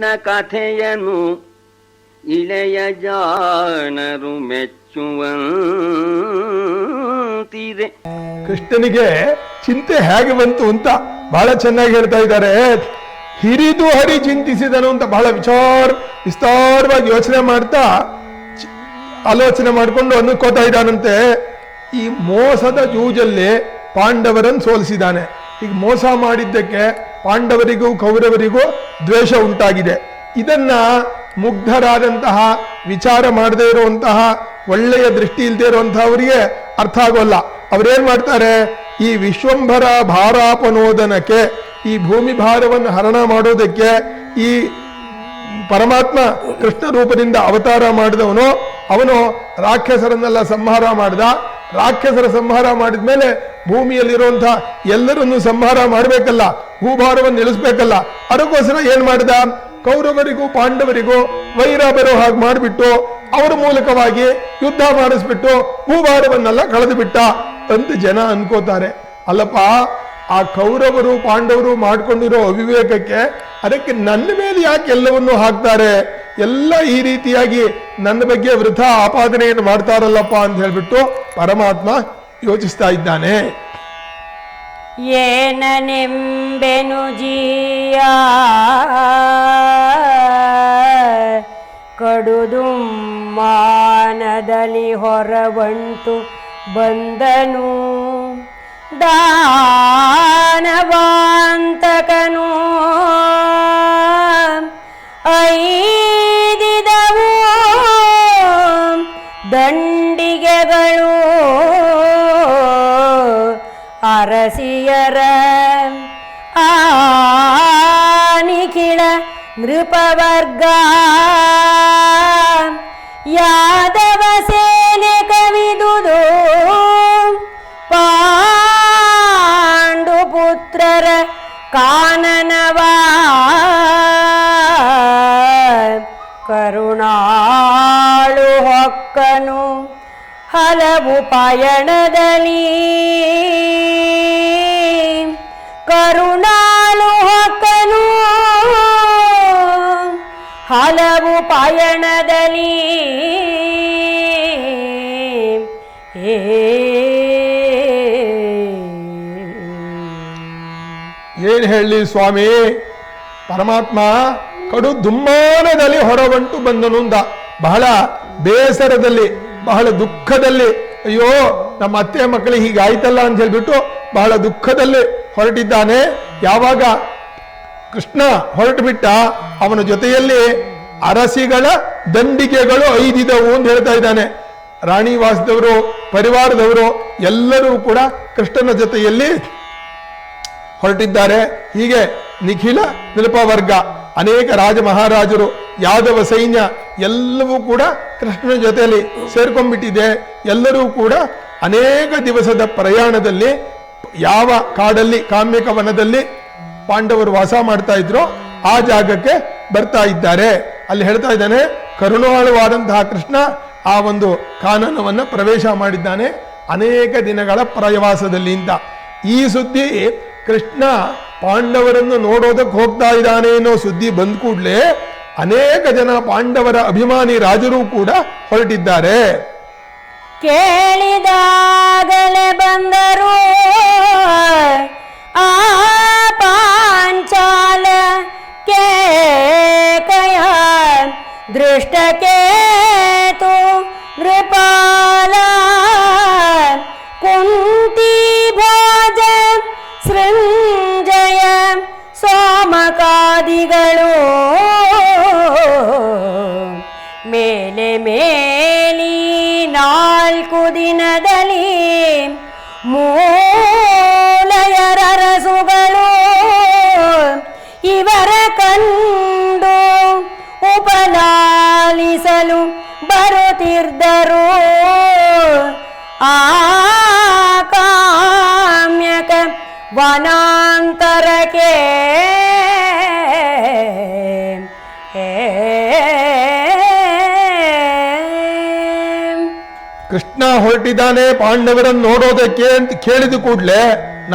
ಕೃಷ್ಣ ಕಥೆಯನು ಇಳೆಯ ಜಾಣರು ಮೆಚ್ಚುವಂತಿದೆ. ಕೃಷ್ಣನಿಗೆ ಚಿಂತೆ ಹೇಗೆ ಬಂತು ಅಂತ ಬಹಳ ಚೆನ್ನಾಗಿ ಹೇಳ್ತಾ ಇದ್ದಾರೆ. ಹಿರಿದು ಹರಿ ಚಿಂತಿಸಿದನು ಅಂತ ಬಹಳ ವಿಚಾರ, ವಿಸ್ತಾರವಾಗಿ ಯೋಚನೆ ಮಾಡ್ತಾ ಆಲೋಚನೆ ಮಾಡಿಕೊಂಡು ಅನ್ಕೋತಾ ಇದ್ದಾನಂತೆ. ಈ ಮೋಸದ ಜೂಜಲ್ಲಿ ಪಾಂಡವರನ್ನು ಸೋಲಿಸಿದ್ದಾನೆ. ಈಗ ಮೋಸ ಮಾಡಿದ್ದಕ್ಕೆ ಪಾಂಡವರಿಗೂ ಕೌರವರಿಗೂ ದ್ವೇಷ ಉಂಟಾಗಿದೆ. ಇದನ್ನ ಮುಗ್ಧರಾದಂತಹ ವಿಚಾರ ಮಾಡದೇ ಇರುವಂತಹ ಒಳ್ಳೆಯ ದೃಷ್ಟಿ ಇಲ್ಲದೆ ಇರುವಂತಹವರಿಗೆ ಅರ್ಥ ಆಗೋಲ್ಲ. ಅವರೇನ್ ಮಾಡ್ತಾರೆ? ಈ ವಿಶ್ವಂಭರ ಭಾರಾಪನೋದನಕ್ಕೆ, ಈ ಭೂಮಿ ಭಾರವನ್ನು ಹರಣ ಮಾಡೋದಕ್ಕೆ ಈ ಪರಮಾತ್ಮ ಕೃಷ್ಣ ರೂಪದಿಂದ ಅವತಾರ ಮಾಡಿದವನು. ಅವನು ರಾಕ್ಷಸರನ್ನೆಲ್ಲ ಸಂಹಾರ ಮಾಡಿದ. ರಾಕ್ಷಸರ ಸಂಹಾರ ಮಾಡಿದ ಮೇಲೆ ಭೂಮಿಯಲ್ಲಿರುವಂತಹ ಎಲ್ಲರನ್ನು ಸಂಹಾರ ಮಾಡಬೇಕಲ್ಲ, ಭೂಭಾರವನ್ನು ನಿಲ್ಲಿಸ್ಬೇಕಲ್ಲ, ಅದಕ್ಕೋಸ್ಕರ ಏನ್ ಮಾಡಿದ? ಕೌರವರಿಗೂ ಪಾಂಡವರಿಗೂ ವೈರ ಬರೋ ಹಾಗೆ ಮಾಡಿಬಿಟ್ಟು ಅವರ ಮೂಲಕವಾಗಿ ಯುದ್ಧ ಮಾಡಿಸ್ಬಿಟ್ಟು ಭೂಭಾರವನ್ನೆಲ್ಲ ಕಳೆದು ಬಿಟ್ಟ ಅಂತ ಜನ ಅನ್ಕೋತಾರೆ. ಅಲ್ಲಪ್ಪ, ಆ ಕೌರವರು ಪಾಂಡವರು ಮಾಡ್ಕೊಂಡಿರೋ ಅವಿವೇಕಕ್ಕೆ ಅದಕ್ಕೆ ನನ್ನ ಮೇಲೆ ಯಾಕೆ ಎಲ್ಲವನ್ನೂ ಹಾಕ್ತಾರೆ? ಎಲ್ಲ ಈ ರೀತಿಯಾಗಿ ನನ್ನ ಬಗ್ಗೆ ವೃಥ ಆಪಾದನೆಯನ್ನು ಮಾಡ್ತಾರಲ್ಲಪ್ಪ ಅಂತ ಹೇಳ್ಬಿಟ್ಟು ಪರಮಾತ್ಮ ಯೋಚಿಸ್ತಾ ಇದ್ದಾನೆ. ಏನನೆಂಬೆನು ಜೀಯ? ಕಡುದು ಮಾನದಲ್ಲಿ ಹೊರವಂಟು ಬಂದನು. ದಾನವಾಂತಕನು ಅರಸಿಯರ ಆನಿಖಿಳ ನೃಪವರ್ಗ. ಯಾದವ ಸೇನೆ ಪಾಂಡು ಪುತ್ರರ ಕಾನನವಾ. ಕರುಣಾಳು ಹೊಕ್ಕನು ಹಲವು ಪಯಣದಲ್ಲಿ. ಕರುಣಾಳು ಹೊಕ್ಕನು ಹಲವು ಪಯಣದಲ್ಲಿ ಏ ಏನ್ ಹೇಳಿ ಸ್ವಾಮಿ? ಪರಮಾತ್ಮ ಕಡು ದುಮ್ಮಾನದಲ್ಲಿ ಹೊರಬಂಟು ಬಂದನು ಅಂದ ಬಹಳ ಬೇಸರದಲ್ಲಿ, ಬಹಳ ದುಃಖದಲ್ಲಿ ಅಯ್ಯೋ, ನಮ್ಮ ಅತ್ತೆ ಮಕ್ಕಳಿಗೆ ಹೀಗಾಯ್ತಲ್ಲ ಅಂತ ಹೇಳ್ಬಿಟ್ಟು ಬಹಳ ದುಃಖದಲ್ಲಿ ಹೊರಟಿದ್ದಾನೆ. ಯಾವಾಗ ಕೃಷ್ಣ ಹೊರಟು ಬಿಟ್ಟ ಅವನ ಜೊತೆಯಲ್ಲಿ ಅರಸಿಗಳ ದಂಡಿಕೆಗಳು ಐದಿದವು ಅಂತ ಹೇಳ್ತಾ ಇದ್ದಾನೆ. ರಾಣಿವಾಸದವರು ಪರಿವಾರದವರು ಎಲ್ಲರೂ ಕೂಡ ಕೃಷ್ಣನ ಜೊತೆಯಲ್ಲಿ ಹೊರಟಿದ್ದಾರೆ. ಹೀಗೆ ನಿಖಿಲ ವರ್ಗ ಅನೇಕ ರಾಜ ಮಹಾರಾಜರು ಯಾದವ ಸೈನ್ಯ ಎಲ್ಲವೂ ಕೂಡ ಕೃಷ್ಣನ ಜೊತೆಯಲ್ಲಿ ಸೇರ್ಕೊಂಡ್ಬಿಟ್ಟಿದೆ. ಎಲ್ಲರೂ ಕೂಡ ಅನೇಕ ದಿವಸದ ಪ್ರಯಾಣದಲ್ಲಿ ಯಾವ ಕಾಡಲ್ಲಿ ಕಾಮ್ಯಕ ವನದಲ್ಲಿ ಪಾಂಡವರು ವಾಸ ಮಾಡ್ತಾ ಇದ್ರು ಆ ಜಾಗಕ್ಕೆ ಬರ್ತಾ ಇದ್ದಾರೆ. ಅಲ್ಲಿ ಹೇಳ್ತಾ ಇದ್ದಾನೆ, ಕರುಣಾಳುವಾದಂತಹ ಕೃಷ್ಣ ಆ ಒಂದು ಕಾನನವನ್ನು ಪ್ರವೇಶ ಮಾಡಿದ್ದಾನೆ ಅನೇಕ ದಿನಗಳ ಪ್ರವಾಸದಲ್ಲಿ ಅಂತ ಈ ಸುದ್ದಿ ಕೃಷ್ಣ ಪಾಂಡವರನ್ನು ನೋಡೋದಕ್ಕೆ ಹೋಗ್ತಾ ಇದ್ದಾನೆ ಅನ್ನೋ ಸುದ್ದಿ ಬಂದ ಕೂಡಲೇ ಅನೇಕ ಜನ ಪಾಂಡವರ ಅಭಿಮಾನಿ ರಾಜರು ಕೂಡ ಹೊರಟಿದ್ದಾರೆ. ಕೇಳಿದಾಗಲೇ ಬಂದರು ಆ ಪಾಂಚಾಲ ಕೇಕಯ ದೃಷ್ಟಕೇತು ನಾಲ್ಕು ಕೃಷ್ಣ ಹೊರಟಿದ್ದಾನೆ, ಪಾಂಡವರನ್ನು ನೋಡೋದಕ್ಕೆ ಅಂತ ಕೇಳಿದ ಕೂಡಲೇ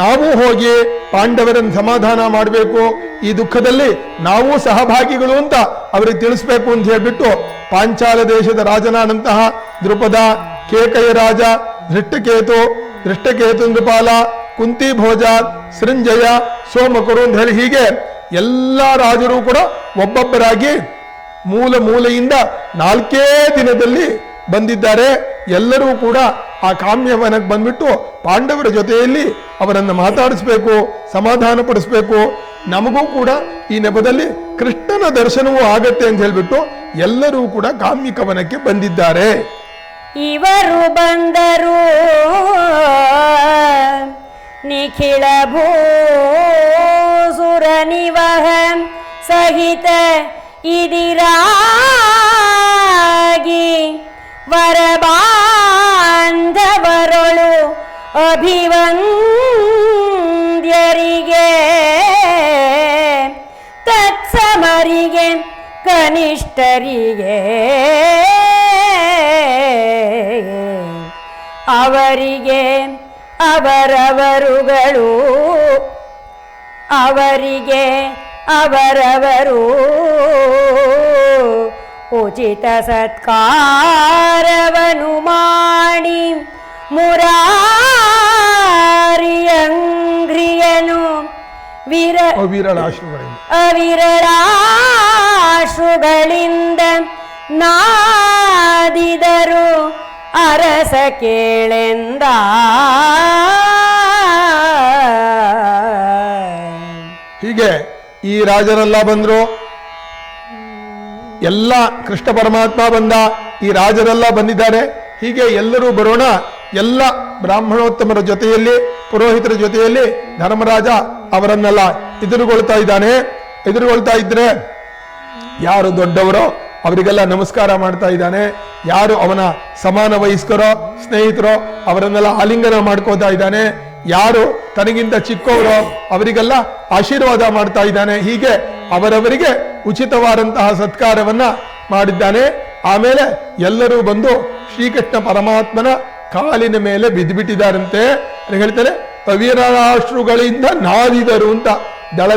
ನಾವು ಹೋಗಿ ಪಾಂಡವರನ್ನು ಸಮಾಧಾನ ಮಾಡಬೇಕು. ಈ ದುಃಖದಲ್ಲಿ ನಾವು ಸಹಭಾಗಿಗಳು ಅಂತ ಅವರಿಗೆ ತಿಳಿಸ್ಬೇಕು ಅಂತ ಹೇಳ್ಬಿಟ್ಟು ಪಾಂಚಾಲ ದೇಶದ ರಾಜನಾದಂತಹ ದೃಪದ ಕೇಕಯ ರಾಜ, ಧೃಷ್ಟಕೇತು ಧೃಷ್ಟಕೇತು ನೃಪಾಲ, ಕುಂತಿ ಭೋಜ ಸೃಂಜಯ ಸೋಮಕರು ಅಂತ ಹೇಳಿ ಹೀಗೆ ಎಲ್ಲ ರಾಜರು ಕೂಡ ಒಬ್ಬೊಬ್ಬರಾಗಿ ಮೂಲ ಮೂಲೆಯಿಂದ ನಾಲ್ಕೇ ದಿನದಲ್ಲಿ ಬಂದಿದ್ದಾರೆ. ಎಲ್ಲರೂ ಕೂಡ ಆ ಕಾಮ್ಯವನಕ್ಕೆ ಬಂದ್ಬಿಟ್ಟು ಪಾಂಡವರ ಜೊತೆಯಲ್ಲಿ ಅವರನ್ನು ಮಾತಾಡಿಸ್ಬೇಕು, ಸಮಾಧಾನ ಪಡಿಸ್ಬೇಕು. ನಮಗೂ ಕೂಡ ಈ ನೆಪದಲ್ಲಿ ಕೃಷ್ಣನ ದರ್ಶನವೂ ಆಗತ್ತೆ ಅಂತ ಹೇಳ್ಬಿಟ್ಟು ಎಲ್ಲರೂ ಕೂಡ ಕಾಮ್ಯಕವನಕ್ಕೆ ಬಂದಿದ್ದಾರೆ. ಇವರು ಬಂದರು. ನಿಖಿಳ ಭೂಸುರ ನಿವಹ ಸಹಿತ ಇದಿರಾಗಿ ವರಬಾಂಧವರೊಳು ಅಭಿವಂದ್ಯರಿಗೆ ತತ್ಸಮರಿಗೆ ಕನಿಷ್ಠರಿಗೆ ಅವರಿಗೆ ಅವರವರುಗಳು ಅವರಿಗೆ ಅವರವರು. ಉಚಿತ ಸತ್ಕಾರವನು ಮಾಡಿ ಮುರಾರಿಯಂಗ್ರಿಯನು. ವಿರ ಅವಿರಳಾಶ್ರುಗಳಿಂದ. ಅವಿರಳಾಶ್ರುಗಳಿಂದ ನಾದಿದರು ಅರಸ ಕೇಳೆಂದ. ಹೀಗೆ ಈ ರಾಜರೆಲ್ಲ ಬಂದ್ರು. ಎಲ್ಲ ಕೃಷ್ಣ ಪರಮಾತ್ಮ ಬಂದ ಈ ರಾಜರೆಲ್ಲ ಬಂದಿದ್ದಾರೆ. ಹೀಗೆ ಎಲ್ಲರೂ ಬರೋಣ. ಎಲ್ಲ ಬ್ರಾಹ್ಮಣೋತ್ತಮರ ಜೊತೆಯಲ್ಲಿ, ಪುರೋಹಿತರ ಜೊತೆಯಲ್ಲಿ ಧರ್ಮರಾಜ ಅವರನ್ನೆಲ್ಲ ಎದುರುಗೊಳ್ತಾ ಇದ್ದಾನೆ. ಎದುರುಗೊಳ್ತಾ ಇದ್ರೆ ಯಾರು ದೊಡ್ಡವರೋ ಅವರಿಗೆಲ್ಲ ನಮಸ್ಕಾರ ಮಾಡ್ತಾ ಇದ್ದಾನೆ. ಯಾರು ಅವನ ಸಮಾನ ವಯಸ್ಕರೋ, ಸ್ನೇಹಿತರೋ ಅವರನ್ನೆಲ್ಲ ಆಲಿಂಗನ ಮಾಡ್ಕೋತಾ ಇದ್ದಾನೆ. ಯಾರು ತನಗಿಂತ ಚಿಕ್ಕವರೋ ಅವರಿಗೆಲ್ಲ ಆಶೀರ್ವಾದ ಮಾಡ್ತಾ ಇದ್ದಾನೆ. ಹೀಗೆ ಅವರವರಿಗೆ ಉಚಿತವಾದಂತಹ ಸತ್ಕಾರವನ್ನ ಮಾಡಿದ್ದಾನೆ. ಆಮೇಲೆ ಎಲ್ಲರೂ ಬಂದು ಶ್ರೀಕೃಷ್ಣ ಪರಮಾತ್ಮನ ಕಾಲಿನ ಮೇಲೆ ಬಿದ್ದುಬಿಟ್ಟಿದ್ದಾರಂತೆ. ಹೇಳ್ತಾರೆ? ಅವಿರಾಶ್ರುಗಳಿಂದ ನಾದಿದರು ಅಂತ ದಳ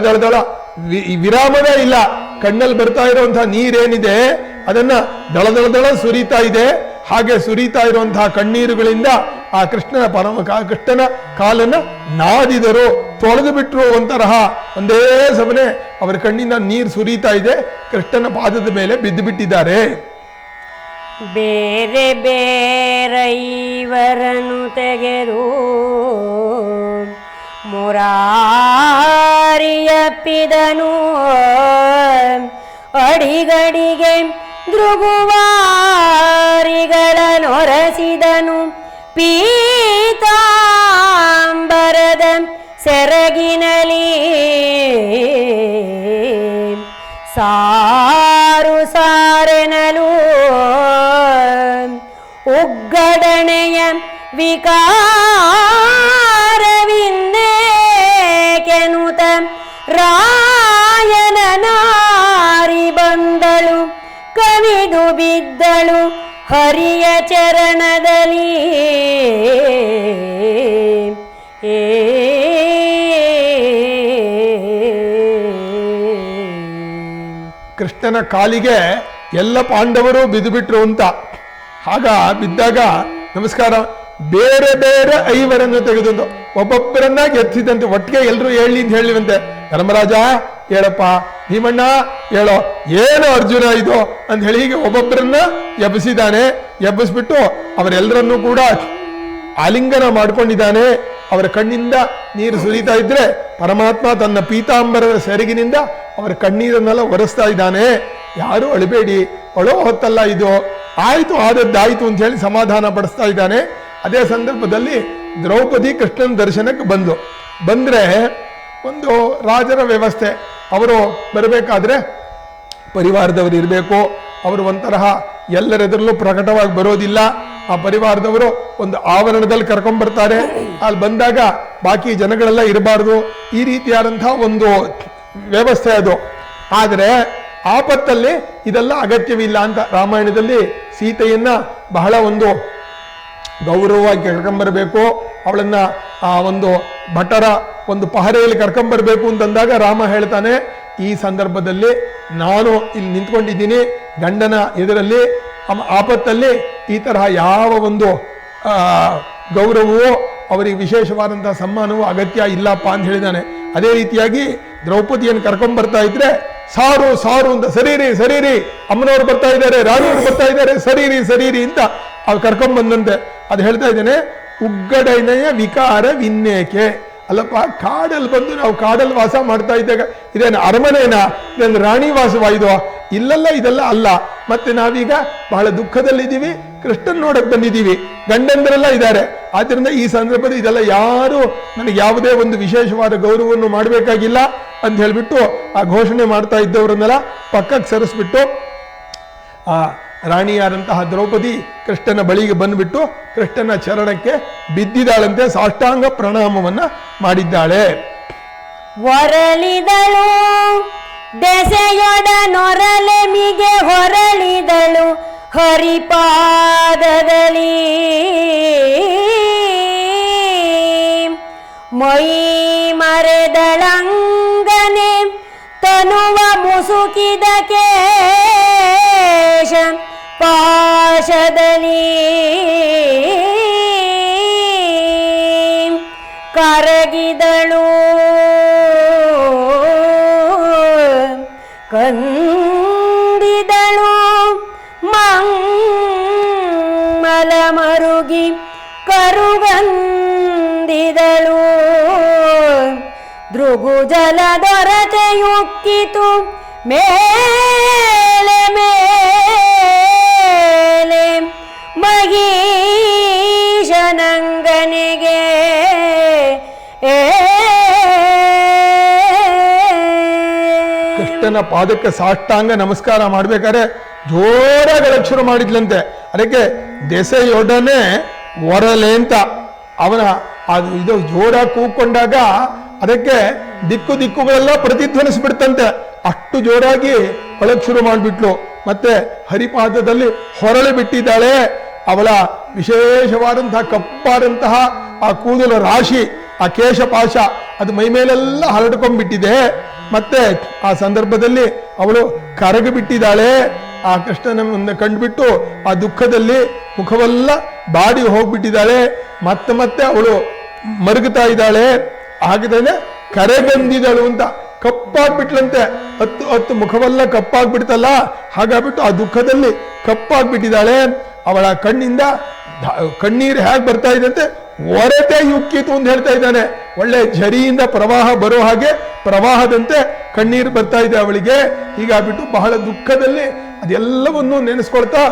ವಿರಾಮವೇ ಇಲ್ಲ. ಕಣ್ಣಲ್ಲಿ ಬರ್ತಾ ಇರುವಂತಹ ನೀರೇನಿದೆ, ಅದನ್ನ ದಳದಳದಳ ದಳ ದಳ ಸುರಿತಾ ಇದೆ. ಹಾಗೆ ಸುರಿತಾ ಇರುವಂತಹ ಕಣ್ಣೀರುಗಳಿಂದ ಆ ಕೃಷ್ಣನ ಪರಮ ಕೃಷ್ಣನ ಕಾಲನ್ನ ನಾದಿದರು. ತೊಳೆದು ಬಿಟ್ಟರು ಒಂತರಹ. ಒಂದೇ ಸಮನೆ ಅವರ ಕಣ್ಣಿನ ನೀರು ಸುರಿತಾ ಇದೆ. ಕೃಷ್ಣನ ಪಾದದ ಮೇಲೆ ಬಿದ್ದು ಬಿಟ್ಟಿದ್ದಾರೆ. ಬೇರೆ ಬೇರೈವರನು ತೆಗೆದು ಮುರಾರಿಯಪ್ಪಿದನು ಅಡಿಗಡಿಗೆ ದೃಗುವಾರಿಗಳ ನೊರಸಿದನು. ಪೀತಾಂಬರದ ಸೆರಗಿನಲಿ ಸಾರು ಸಾರೆನಲು. ಉಗ್ಗಡಣೆಯ ವಿಕಾರವಿಂದೇಕೆನುತ ಹರಿಯ ಚರಣದಲ್ಲಿ. ಏ. ಕೃಷ್ಣನ ಕಾಲಿಗೆ ಎಲ್ಲ ಪಾಂಡವರು ಬಿದ್ದು ಬಿಟ್ರು ಅಂತ. ಆಗ ಬಿದ್ದಾಗ ನಮಸ್ಕಾರ, ಬೇರೆ ಬೇರೆ ಐವರನ್ನು ತೆಗೆದು ಒಬ್ಬೊಬ್ಬರನ್ನ ಎತ್ತಿದಂತೆ ಒಟ್ಟಿಗೆ ಎಲ್ಲರೂ ಹೇಳಿ ಅಂತ ಹೇಳಿವಂತೆ. ಧರ್ಮರಾಜ ಹೇಳಪ್ಪ. ಭೀಮಣ್ಣ, ಹೇಳೋ. ಏನು ಅರ್ಜುನ ಇದು? ಅಂತ ಹೇಳಿ ಹೀಗೆ ಒಬ್ಬೊಬ್ಬರನ್ನ ಎಬ್ಬಿಸಿದ್ದಾನೆ. ಎಬ್ಬಿಸ್ಬಿಟ್ಟು ಅವರೆಲ್ಲರನ್ನೂ ಕೂಡ ಆಲಿಂಗನ ಮಾಡ್ಕೊಂಡಿದ್ದಾನೆ. ಅವರ ಕಣ್ಣಿಂದ ನೀರು ಸುರಿತಾ ಇದ್ರೆ ಪರಮಾತ್ಮ ತನ್ನ ಪೀತಾಂಬರದ ಸೆರಗಿನಿಂದ ಅವರ ಕಣ್ಣೀರನ್ನೆಲ್ಲ ಒರೆಸ್ತಾ ಇದ್ದಾನೆ. ಯಾರು ಅಳಬೇಡಿ. ಅಳೋ ಹೊತ್ತಲ್ಲ ಇದು. ಆಯ್ತು, ಆದದ್ದಾಯ್ತು ಅಂತ ಹೇಳಿ ಸಮಾಧಾನ ಪಡಿಸ್ತಾ ಇದ್ದಾನೆ. ಅದೇ ಸಂದರ್ಭದಲ್ಲಿ ದ್ರೌಪದಿ ಕೃಷ್ಣನ ದರ್ಶನಕ್ಕೆ ಬಂದು ಬಂದ್ರೆ ಒಂದು ರಾಜರ ವ್ಯವಸ್ಥೆ. ಅವರು ಬರಬೇಕಾದ್ರೆ ಪರಿವಾರದವರು ಇರಬೇಕು. ಅವರು ಒಂತರಹ ಎಲ್ಲರೆದುರಲ್ಲೂ ಪ್ರಕಟವಾಗಿ ಬರೋದಿಲ್ಲ. ಆ ಪರಿವಾರದವರು ಒಂದು ಆವರಣದಲ್ಲಿ ಕರ್ಕೊಂಡ್ ಬರ್ತಾರೆ. ಅಲ್ಲಿ ಬಂದಾಗ ಬಾಕಿ ಜನಗಳೆಲ್ಲ ಇರಬಾರ್ದು. ಈ ರೀತಿಯಾದಂತಹ ಒಂದು ವ್ಯವಸ್ಥೆ ಅದು. ಆದರೆ ಆಪತ್ತಲ್ಲಿ ಇದೆಲ್ಲ ಅಗತ್ಯವಿಲ್ಲ ಅಂತ ರಾಮಾಯಣದಲ್ಲಿ ಸೀತೆಯನ್ನ ಬಹಳ ಒಂದು ಗೌರವವಾಗಿ ಕರ್ಕೊಂಬರ್ಬೇಕು ಅವಳನ್ನ ಆ ಒಂದು ಭಟರ ಒಂದು ಪಹರೆಯಲ್ಲಿ ಕರ್ಕೊಂಬರ್ಬೇಕು ಅಂತಂದಾಗ ರಾಮ ಹೇಳ್ತಾನೆ, ಈ ಸಂದರ್ಭದಲ್ಲಿ ನಾನು ಇಲ್ಲಿ ನಿಂತ್ಕೊಂಡಿದ್ದೀನಿ, ಗಂಡನ ಎದುರಲ್ಲಿ ಆಪತ್ತಲ್ಲಿ ಈ ತರಹ ಯಾವ ಒಂದು ಗೌರವವೋ ಅವರಿಗೆ ವಿಶೇಷವಾದಂತಹ ಸನ್ಮಾನವೂ ಅಗತ್ಯ ಇಲ್ಲಪ್ಪ ಅಂತ ಹೇಳಿದಾನೆ. ಅದೇ ರೀತಿಯಾಗಿ ದ್ರೌಪದಿಯನ್ನು ಕರ್ಕೊಂಡ್ ಬರ್ತಾ ಇದ್ರೆ, ಸಾರು ಸಾರು ಅಂತ ಸರೀರಿ ಸರೀರಿ, ಅಮ್ಮನವ್ರು ಬರ್ತಾ ಇದ್ದಾರೆ, ರಾಣಿಯವರು ಬರ್ತಾ ಇದ್ದಾರೆ, ಸರೀರಿ, ಸರಿರಿ ಅಂತ ಅವ್ರು ಕರ್ಕೊಂಡ್ ಬಂದಂತೆ. ಅದು ಹೇಳ್ತಾ ಇದ್ದೇನೆ ಉಗ್ಗಡನೆಯ ವಿಕಾರ ವಿನ್ನೇಕೆ? ಅಲ್ಲಪ್ಪ ಕಾಡಲ್ಲಿ ಬಂದು ನಾವು ಕಾಡಲ್ಲಿ ವಾಸ ಮಾಡ್ತಾ ಇದ್ದಾಗ ಇದೇನು ಅರಮನೆನಾ? ಇದೇನು ರಾಣಿ ವಾಸವಾಯ್ದು ಇಲ್ಲಲ್ಲ, ಇದೆಲ್ಲ ಅಲ್ಲ. ಮತ್ತೆ ನಾವೀಗ ಬಹಳ ದುಃಖದಲ್ಲಿದ್ದೀವಿ, ಕೃಷ್ಣನ್ ನೋಡಕ್ ಬಂದಿದ್ದೀವಿ. ಗಂಡಂದರೆಲ್ಲ ಇದ್ದಾರೆ. ಆದ್ರಿಂದ ಈ ಸಂದರ್ಭದಲ್ಲಿ ಇದೆಲ್ಲ ಯಾರು ನನಗೆ ಯಾವುದೇ ಒಂದು ವಿಶೇಷವಾದ ಗೌರವವನ್ನು ಮಾಡಬೇಕಾಗಿಲ್ಲ ಅಂತ ಹೇಳ್ಬಿಟ್ಟು ಆ ಘೋಷಣೆ ಮಾಡ್ತಾ ಇದ್ದವರನ್ನೆಲ್ಲ ಪಕ್ಕಕ್ಕೆ ಸರಿಸ್ಬಿಟ್ಟು, ಆ ರಾಣಿಯಾದಂತಹ ದ್ರೌಪದಿ ಕೃಷ್ಣನ ಬಳಿಗೆ ಬಂದ್ಬಿಟ್ಟು ಕೃಷ್ಣನ ಚರಣಕ್ಕೆ ಬಿದ್ದಿದ್ದಾಳಂತೆ ಸಾಷ್ಟಾಂಗ ಪ್ರಣಾಮವನ್ನ ಮಾಡಿದ್ದಾಳೆ. ಹೊರಳಿದಳು ದೆಸೆಯೊಡನೊರಲೆ ಮಿಗೆ ಹೊರಳಿದಳು, ಹರಿಪಾದದಲ್ಲಿ ಮೊಯಿ ಮರೆದಳಂಗನೆ ತನುವ ಮುಸುಕಿದ ಕೇಶ. ಪಾಶದಲ್ಲಿ ಕರಗಿದಳು. ಕಂದಿದಳು ಮಂಗಲ ಮರುಗಿ ಕರುಗಂದಿದಳು. ದೃಗುಜಲ ದೊರತೆಯುಕ್ಕಿತು. ಮೇಲೆ ಕೃಷ್ಣನ ಪಾದಕ್ಕೆ ಸಾಷ್ಟಾಂಗ ನಮಸ್ಕಾರ ಮಾಡ್ಬೇಕಾದ್ರೆ ಜೋರಾಗಿ ಶುರು ಮಾಡಿದ್ಲಂತೆ. ಅದಕ್ಕೆ ದೆಸೆಯೊಡನೆ ಒರಲೆ ಅಂತ ಅವನ ಅದು ಇದು ಜೋರಾಗಿ ಕೂಕೊಂಡಾಗ ಅದಕ್ಕೆ ದಿಕ್ಕು ದಿಕ್ಕುಗಳೆಲ್ಲ ಪ್ರತಿಧ್ವನಿಸ್ಬಿಡ್ತಂತೆ. ಅಷ್ಟು ಜೋರಾಗಿ ಒಳಗ್ ಶುರು ಮಾಡಿಬಿಟ್ಲು. ಮತ್ತೆ ಹರಿಪಾದದಲ್ಲಿ ಹೊರಳಿ ಬಿಟ್ಟಿದ್ದಾಳೆ. ಅವಳ ವಿಶೇಷವಾದಂತಹ ಕಪ್ಪಾದಂತಹ ಆ ಕೂದಲ ರಾಶಿ, ಆ ಕೇಶಪಾಶ, ಅದು ಮೈ ಮೇಲೆಲ್ಲ ಹರಡ್ಕೊಂಡ್ಬಿಟ್ಟಿದೆ. ಮತ್ತೆ ಆ ಸಂದರ್ಭದಲ್ಲಿ ಅವಳು ಕರಗಿ ಬಿಟ್ಟಿದ್ದಾಳೆ. ಆ ಕೃಷ್ಣನ ಮುಂದೆ ಕಂಡುಬಿಟ್ಟು ಆ ದುಃಖದಲ್ಲಿ ಮುಖವೆಲ್ಲ ಬಾಡಿ ಹೋಗ್ಬಿಟ್ಟಿದ್ದಾಳೆ. ಮತ್ತೆ ಮತ್ತೆ ಅವಳು ಮರುಗುತ್ತಾ ಇದ್ದಾಳೆ. ಹಾಗದೇನೆ ಕರೆಗಂದಿದಳು ಅಂತ, ಕಪ್ಪಾಗ್ಬಿಟ್ಲಂತೆ. ಹತ್ತು ಹತ್ತು ಮುಖವೆಲ್ಲ ಕಪ್ಪಾಗ್ಬಿಡ್ತಲ್ಲ, ಹಾಗಾಗ್ಬಿಟ್ಟು ಆ ದುಃಖದಲ್ಲಿ ಕಪ್ಪಾಗ್ಬಿಟ್ಟಿದ್ದಾಳೆ. ಅವಳ ಕಣ್ಣಿಂದ ಕಣ್ಣೀರು ಹೇಗೆ ಬರ್ತಾ ಇದೆ ಅಂತೆ? ಒರತೆ ಯುಕ್ಕಿತು ಅಂತ ಹೇಳ್ತಾ ಇದ್ದಾನೆ. ಒಳ್ಳೆ ಝರಿಯಿಂದ ಪ್ರವಾಹ ಬರೋ ಹಾಗೆ ಪ್ರವಾಹದಂತೆ ಕಣ್ಣೀರು ಬರ್ತಾ ಇದೆ ಅವಳಿಗೆ. ಹೀಗಾಗ್ಬಿಟ್ಟು ಬಹಳ ದುಃಖದಲ್ಲಿ ಅದೆಲ್ಲವನ್ನು ನೆನೆಸ್ಕೊಳ್ತಾ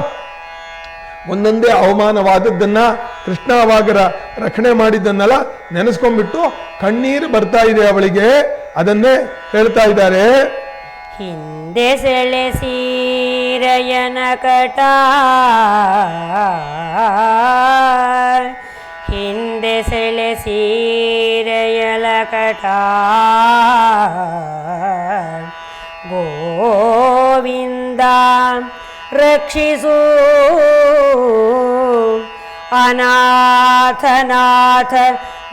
ಒಂದೊಂದೇ ಅವಮಾನವಾದದ್ದನ್ನ ಕೃಷ್ಣಾವಾಗರ ರಕ್ಷಣೆ ಮಾಡಿದ್ದನ್ನೆಲ್ಲ, ನೆನೆಸ್ಕೊಂಡ್ಬಿಟ್ಟು ಕಣ್ಣೀರು ಬರ್ತಾ ಇದೆ ಅವಳಿಗೆ. ಅದನ್ನೇ ಹೇಳ್ತಾ ಇದ್ದಾರೆ. ಹಿಂದೆ ಸೆಳೆ ಸೀರೆಯನ ಕಟ ಹಿಂದೆ ಸೆಳೆ ಸೀರೆಯಲ ಕಟ ಗೋವಿಂದ ರಕ್ಷಿಸು ಅನಾಥನಾಥ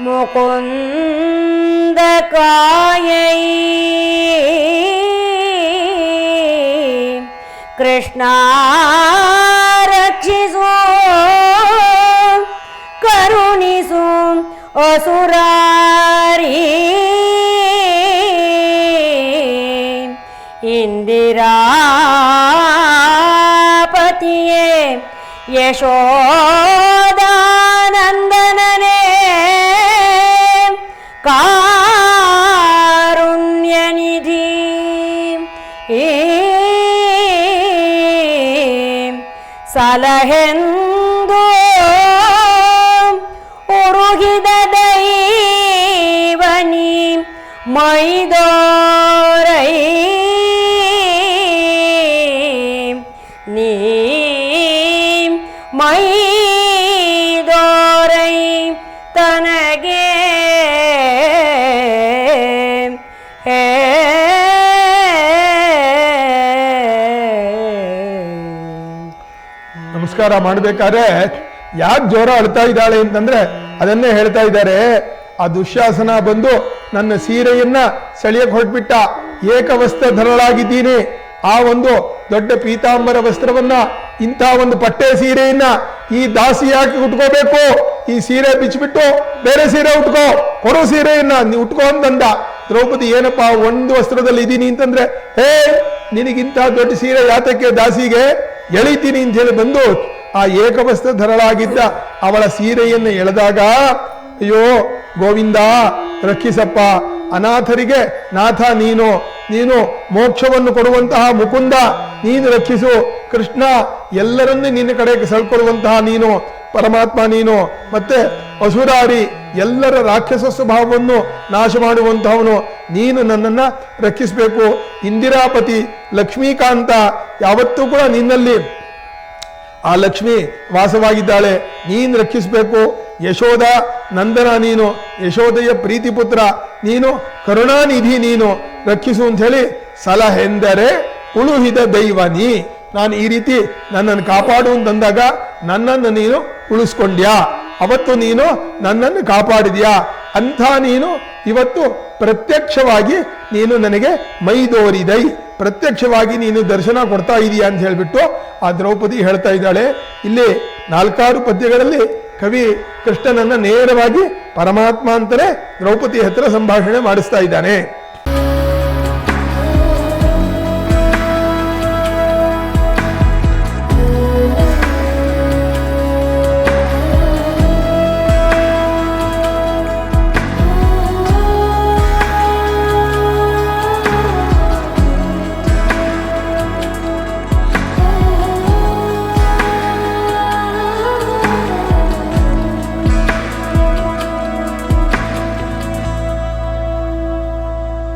ಮುಕುಂದ ಕಾಯೈ ಕೃಷ್ಣ ರಕ್ಷಿಸು ಕರುಣಿಸು ಅಸುರಾರಿ ಇಂದಿರಾಪತಿಯೇ ಯಶೋದಾನಂದನನೇ. ಕಾರುಣ್ಯನಿಧಿ. ಸಲಹೆಂದು ಉರುಗಿದ ದೈವನಿ ಮೈದೋರೈ ನಮಸ್ಕಾರ ಮಾಡ್ಬೇಕಾದ್ರೆ ಯಾಕೆ ಜ್ವರ ಅಳ್ತಾ ಇದ್ದಾಳೆ ಅಂತಂದ್ರೆ ಅದನ್ನೇ ಹೇಳ್ತಾ ಇದ್ದಾರೆ. ಆ ದುಶ್ಯಾಸನ ಬಂದು ನನ್ನ ಸೀರೆಯನ್ನ ಸೆಳೆಯಕ್ ಹೊರಟ್ಬಿಟ್ಟ. ಏಕವಸ್ತ್ರಧರಳಾಗಿದ್ದೀನಿ ಆ ಒಂದು ದೊಡ್ಡ ಪೀತಾಂಬರ ವಸ್ತ್ರವನ್ನ, ಇಂಥ ಒಂದು ಪಟ್ಟೆ ಸೀರೆಯನ್ನ ಈ ದಾಸಿ ಯಾಕೆ ಉಟ್ಕೋಬೇಕು. ಈ ಸೀರೆ ಬಿಚ್ಚಿಬಿಟ್ಟು ಬೇರೆ ಸೀರೆ ಉಟ್ಕೋ, ಕೊರೋ ಸೀರೆಯನ್ನ ನೀ ಉಟ್ಕೋ ಅಂತಂದ. ದ್ರೌಪದಿ, ಏನಪ್ಪಾ, ಒಂದು ವಸ್ತ್ರದಲ್ಲಿ ಇದ್ದೀನಿ ಅಂತಂದ್ರೆ, ಹೇ, ನಿನಗಿಂತ ದೊಡ್ಡ ಸೀರೆ ಯಾತಕ್ಕೆ ದಾಸಿಗೆ? ಎಳಿತೀನಿ ಅಂತ ಹೇಳಿ ಬಂದು ಆ ಏಕವಸ್ತ್ರ ಧರಳಾಗಿದ್ದ ಅವಳ ಸೀರೆಯನ್ನು ಎಳೆದಾಗ, ಅಯ್ಯೋ ಗೋವಿಂದ, ರಕ್ಷಿಸಪ್ಪ, ಅನಾಥರಿಗೆ ನಾಥ ನೀನು ನೀನು ಮೋಕ್ಷವನ್ನು ಕೊಡುವಂತಹ ಮುಕುಂದ ನೀನು ರಕ್ಷಿಸು, ಕೃಷ್ಣ ಎಲ್ಲರನ್ನೂ ನಿನ್ನ ಕಡೆಗೆ ಸೆಳ್ಕೊಳ್ಳುವಂತಹ ನೀನು ಪರಮಾತ್ಮ ನೀನು ಮತ್ತೆ ಅಸುರಾರಿ ಎಲ್ಲರ ರಾಕ್ಷಸ ಸ್ವಭಾವವನ್ನು ನಾಶ ಮಾಡುವಂತಹವನು ನೀನು ನನ್ನನ್ನ ರಕ್ಷಿಸಬೇಕು. ಇಂದಿರಾಪತಿ ಲಕ್ಷ್ಮೀಕಾಂತ ಯಾವತ್ತೂ ಕೂಡ ನಿನ್ನಲ್ಲಿ. ಆ ಲಕ್ಷ್ಮಿ ವಾಸವಾಗಿದ್ದಾಳೆ. ನೀನು ರಕ್ಷಿಸಬೇಕು. ಯಶೋಧ ನಂದನ ನೀನು. ಯಶೋದೆಯ ಪ್ರೀತಿ ಪುತ್ರ ನೀನು. ಕರುಣಾನಿಧಿ ನೀನು. ರಕ್ಷಿಸು ಅಂತ ಹೇಳಿ ಸಲಹೆಂದರೆ ಉಳುಹಿದ ದೈವ ನೀ. ನಾನು ಈ ರೀತಿ ನನ್ನನ್ನು ಕಾಪಾಡು ಅಂತಂದಾಗ ನನ್ನನ್ನು ನೀನು ಉಳಿಸ್ಕೊಂಡ್ಯಾ? ಅವತ್ತು ನೀನು ನನ್ನನ್ನು ಕಾಪಾಡಿದ್ಯಾ? ಅಂಥ ನೀನು ಇವತ್ತು ಪ್ರತ್ಯಕ್ಷವಾಗಿ ನೀನು ನನಗೆ ಮೈದೋರಿದೈ ಪ್ರತ್ಯಕ್ಷವಾಗಿ ನೀನು ದರ್ಶನ ಕೊಡ್ತಾ ಇದೀಯಾ ಅಂತ ಹೇಳ್ಬಿಟ್ಟು ಆ ದ್ರೌಪದಿ ಹೇಳ್ತಾ ಇದ್ದಾಳೆ. ಇಲ್ಲಿ ನಾಲ್ಕಾರು ಪದ್ಯಗಳಲ್ಲಿ ಕವಿ ಕೃಷ್ಣನನ್ನ ನೇರವಾಗಿ ಪರಮಾತ್ಮ ಅಂತಲೇ ದ್ರೌಪದಿ ಹತ್ರ ಸಂಭಾಷಣೆ ಮಾಡಿಸ್ತಾ ಇದ್ದಾನೆ.